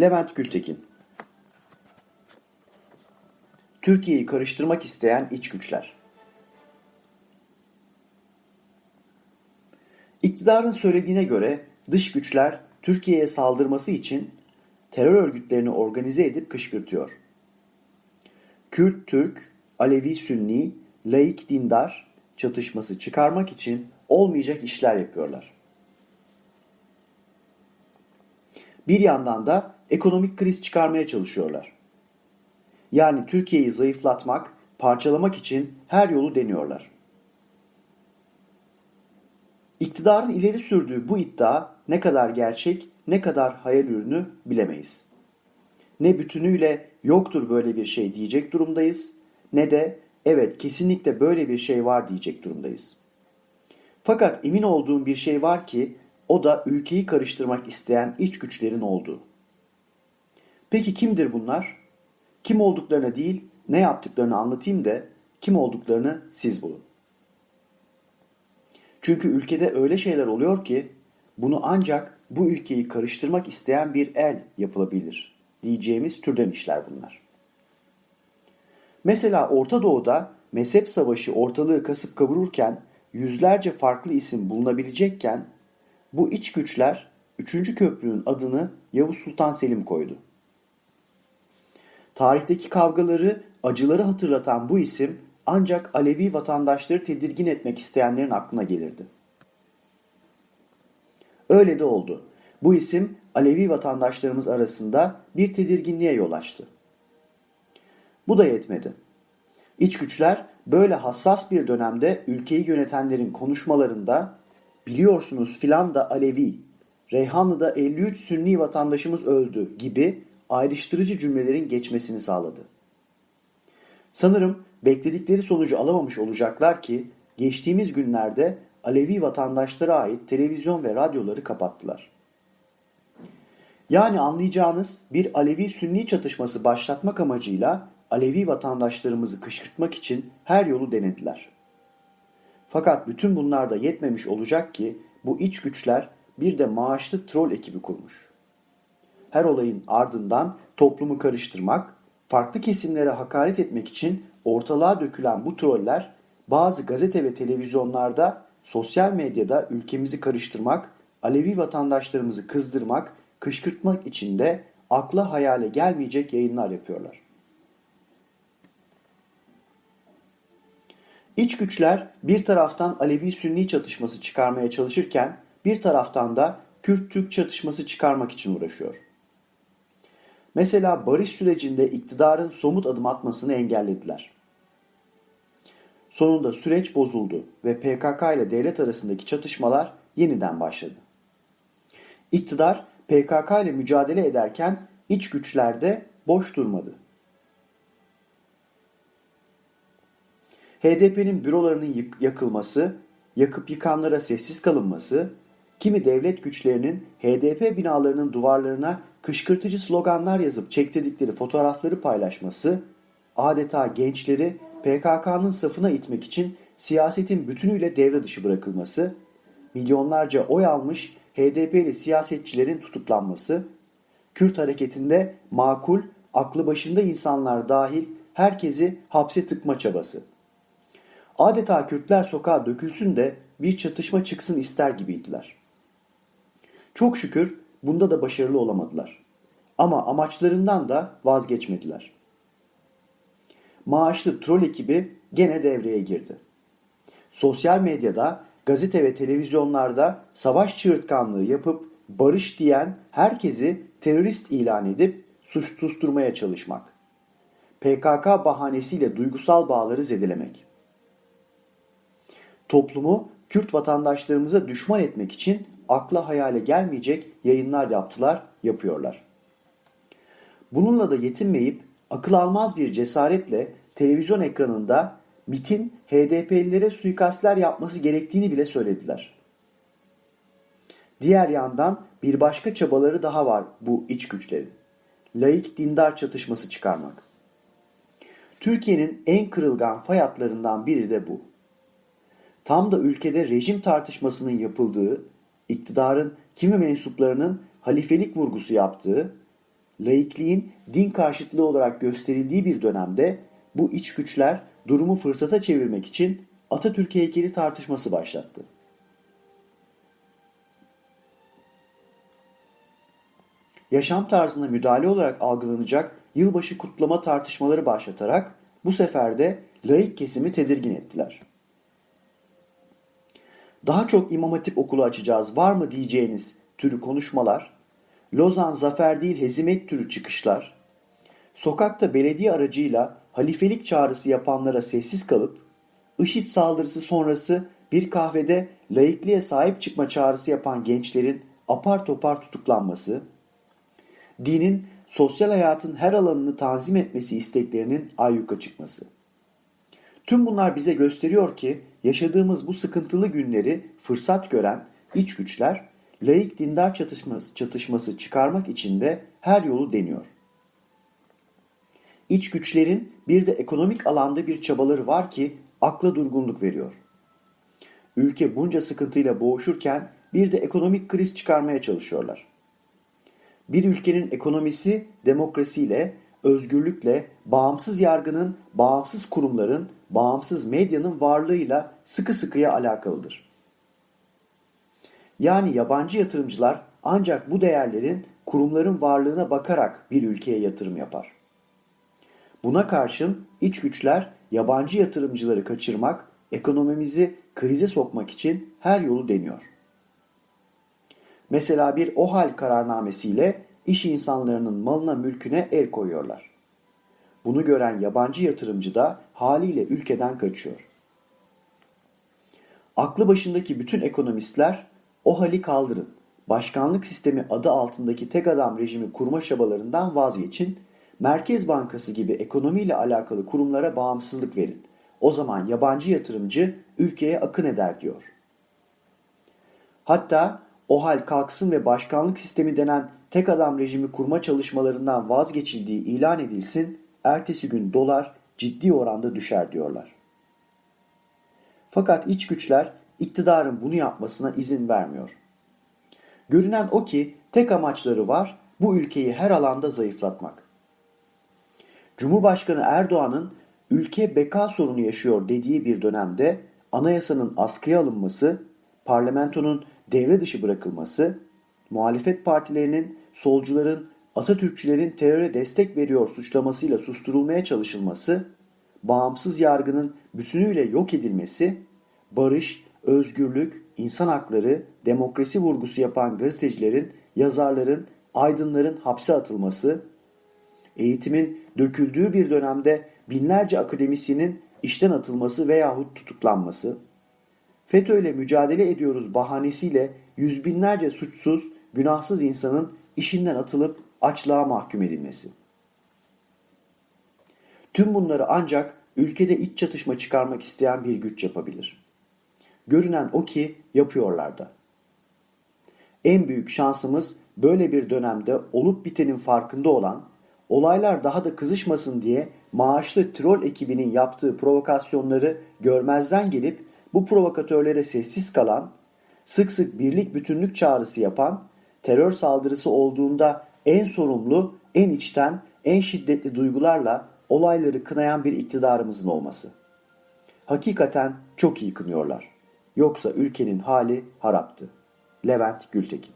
Levent Gültekin Türkiye'yi karıştırmak isteyen iç güçler İktidarın söylediğine göre dış güçler Türkiye'ye saldırması için terör örgütlerini organize edip kışkırtıyor. Kürt-Türk, Alevi-Sünni, laik-dindar çatışması çıkarmak için olmayacak işler yapıyorlar. Bir yandan da ekonomik kriz çıkarmaya çalışıyorlar. Yani Türkiye'yi zayıflatmak, parçalamak için her yolu deniyorlar. İktidarın ileri sürdüğü bu iddia ne kadar gerçek, ne kadar hayal ürünü bilemeyiz. Ne bütünüyle yoktur böyle bir şey diyecek durumdayız, ne de evet kesinlikle böyle bir şey var diyecek durumdayız. Fakat emin olduğum bir şey var ki o da ülkeyi karıştırmak isteyen iç güçlerin olduğu. Peki kimdir bunlar? Kim olduklarını değil, ne yaptıklarını anlatayım da kim olduklarını siz bulun. Çünkü ülkede öyle şeyler oluyor ki bunu ancak bu ülkeyi karıştırmak isteyen bir el yapılabilir diyeceğimiz türden işler bunlar. Mesela Orta Doğu'da mezhep savaşı ortalığı kasıp kavururken yüzlerce farklı isim bulunabilecekken bu iç güçler 3. köprünün adını Yavuz Sultan Selim koydu. Tarihteki kavgaları, acıları hatırlatan bu isim ancak Alevi vatandaşları tedirgin etmek isteyenlerin aklına gelirdi. Öyle de oldu. Bu isim Alevi vatandaşlarımız arasında bir tedirginliğe yol açtı. Bu da yetmedi. İç güçler böyle hassas bir dönemde ülkeyi yönetenlerin konuşmalarında biliyorsunuz filan da Alevi, Reyhanlı'da 53 Sünni vatandaşımız öldü gibi ayrıştırıcı cümlelerin geçmesini sağladı. Sanırım bekledikleri sonucu alamamış olacaklar ki geçtiğimiz günlerde Alevi vatandaşlara ait televizyon ve radyoları kapattılar. Yani anlayacağınız bir Alevi-Sünni çatışması başlatmak amacıyla Alevi vatandaşlarımızı kışkırtmak için her yolu denediler. Fakat bütün bunlar da yetmemiş olacak ki bu iç güçler bir de maaşlı troll ekibi kurmuş. Her olayın ardından toplumu karıştırmak, farklı kesimlere hakaret etmek için ortalığa dökülen bu troller bazı gazete ve televizyonlarda, sosyal medyada ülkemizi karıştırmak, Alevi vatandaşlarımızı kızdırmak, kışkırtmak için de akla hayale gelmeyecek yayınlar yapıyorlar. İç güçler bir taraftan Alevi-Sünni çatışması çıkarmaya çalışırken bir taraftan da Kürt-Türk çatışması çıkarmak için uğraşıyor. Mesela barış sürecinde iktidarın somut adım atmasını engellediler. Sonunda süreç bozuldu ve PKK ile devlet arasındaki çatışmalar yeniden başladı. İktidar PKK ile mücadele ederken iç güçlerde boş durmadı. HDP'nin bürolarının yakılması, yakıp yıkanlara sessiz kalınması, kimi devlet güçlerinin HDP binalarının duvarlarına kışkırtıcı sloganlar yazıp çektirdikleri fotoğrafları paylaşması, adeta gençleri PKK'nın safına itmek için siyasetin bütünüyle devre dışı bırakılması, milyonlarca oy almış HDP'li siyasetçilerin tutuklanması, Kürt hareketinde makul, aklı başında insanlar dahil herkesi hapse tıkma çabası. Adeta Kürtler sokağa dökülsün de bir çatışma çıksın ister gibiydiler. Çok şükür bunda da başarılı olamadılar. Ama amaçlarından da vazgeçmediler. Maaşlı troll ekibi gene devreye girdi. Sosyal medyada, gazete ve televizyonlarda savaş çığırtkanlığı yapıp barış diyen herkesi terörist ilan edip suç susturmaya çalışmak. PKK bahanesiyle duygusal bağları zedelemek. Toplumu Kürt vatandaşlarımıza düşman etmek için akla hayale gelmeyecek yayınlar yaptılar, yapıyorlar. Bununla da yetinmeyip akıl almaz bir cesaretle televizyon ekranında MIT'in HDP'lilere suikastler yapması gerektiğini bile söylediler. Diğer yandan bir başka çabaları daha var bu iç güçlerin. Laik dindar çatışması çıkarmak. Türkiye'nin en kırılgan fay hatlarından biri de bu. Tam da ülkede rejim tartışmasının yapıldığı, iktidarın kimi mensuplarının halifelik vurgusu yaptığı, laikliğin din karşıtlığı olarak gösterildiği bir dönemde bu iç güçler durumu fırsata çevirmek için Atatürk heykeli tartışması başlattı. Yaşam tarzına müdahale olarak algılanacak yılbaşı kutlama tartışmaları başlatarak bu sefer de laik kesimi tedirgin ettiler. Daha çok İmam Hatip okulu açacağız. Var mı diyeceğiniz türü konuşmalar, Lozan zafer değil hezimet türü çıkışlar, sokakta belediye aracıyla halifelik çağrısı yapanlara sessiz kalıp, IŞİD saldırısı sonrası bir kahvede laikliğe sahip çıkma çağrısı yapan gençlerin apar topar tutuklanması, dinin sosyal hayatın her alanını tanzim etmesi isteklerinin ayyuka çıkması. Tüm bunlar bize gösteriyor ki yaşadığımız bu sıkıntılı günleri fırsat gören iç güçler laik dindar çatışması, çatışması çıkarmak için de her yolu deniyor. İç güçlerin bir de ekonomik alanda bir çabaları var ki akla durgunluk veriyor. Ülke bunca sıkıntıyla boğuşurken bir de ekonomik kriz çıkarmaya çalışıyorlar. Bir ülkenin ekonomisi demokrasiyle, özgürlükle, bağımsız yargının, bağımsız kurumların, bağımsız medyanın varlığıyla sıkı sıkıya alakalıdır. Yani yabancı yatırımcılar ancak bu değerlerin kurumların varlığına bakarak bir ülkeye yatırım yapar. Buna karşın iç güçler yabancı yatırımcıları kaçırmak, ekonomimizi krize sokmak için her yolu deniyor. Mesela bir OHAL kararnamesiyle iş insanlarının malına mülküne el koyuyorlar. Bunu gören yabancı yatırımcı da haliyle ülkeden kaçıyor. Aklı başındaki bütün ekonomistler OHAL'i kaldırın, başkanlık sistemi adı altındaki tek adam rejimi kurma çabalarından vazgeçin, Merkez Bankası gibi ekonomiyle alakalı kurumlara bağımsızlık verin. O zaman yabancı yatırımcı ülkeye akın eder diyor. Hatta o hal kalksın ve başkanlık sistemi denen tek adam rejimi kurma çalışmalarından vazgeçildiği ilan edilsin, ertesi gün dolar ciddi oranda düşer diyorlar. Fakat iç güçler iktidarın bunu yapmasına izin vermiyor. Görünen o ki tek amaçları var bu ülkeyi her alanda zayıflatmak. Cumhurbaşkanı Erdoğan'ın ülke beka sorunu yaşıyor dediği bir dönemde anayasanın askıya alınması, parlamentonun devre dışı bırakılması, muhalefet partilerinin, solcuların, Atatürkçülerin teröre destek veriyor suçlamasıyla susturulmaya çalışılması, bağımsız yargının bütünüyle yok edilmesi, barış, özgürlük, insan hakları, demokrasi vurgusu yapan gazetecilerin, yazarların, aydınların hapse atılması, eğitimin döküldüğü bir dönemde binlerce akademisyenin işten atılması veyahut tutuklanması, FETÖ ile mücadele ediyoruz bahanesiyle yüz binlerce suçsuz, günahsız insanın işinden atılıp açlığa mahkum edilmesi. Tüm bunları ancak ülkede iç çatışma çıkarmak isteyen bir güç yapabilir. Görünen o ki yapıyorlar da. En büyük şansımız böyle bir dönemde olup bitenin farkında olan, olaylar daha da kızışmasın diye maaşlı troll ekibinin yaptığı provokasyonları görmezden gelip bu provokatörlere sessiz kalan, sık sık birlik bütünlük çağrısı yapan, terör saldırısı olduğunda en sorumlu, en içten, en şiddetli duygularla olayları kınayan bir iktidarımızın olması. Hakikaten çok iyi kınıyorlar. Yoksa ülkenin hali haraptı. Levent Gültekin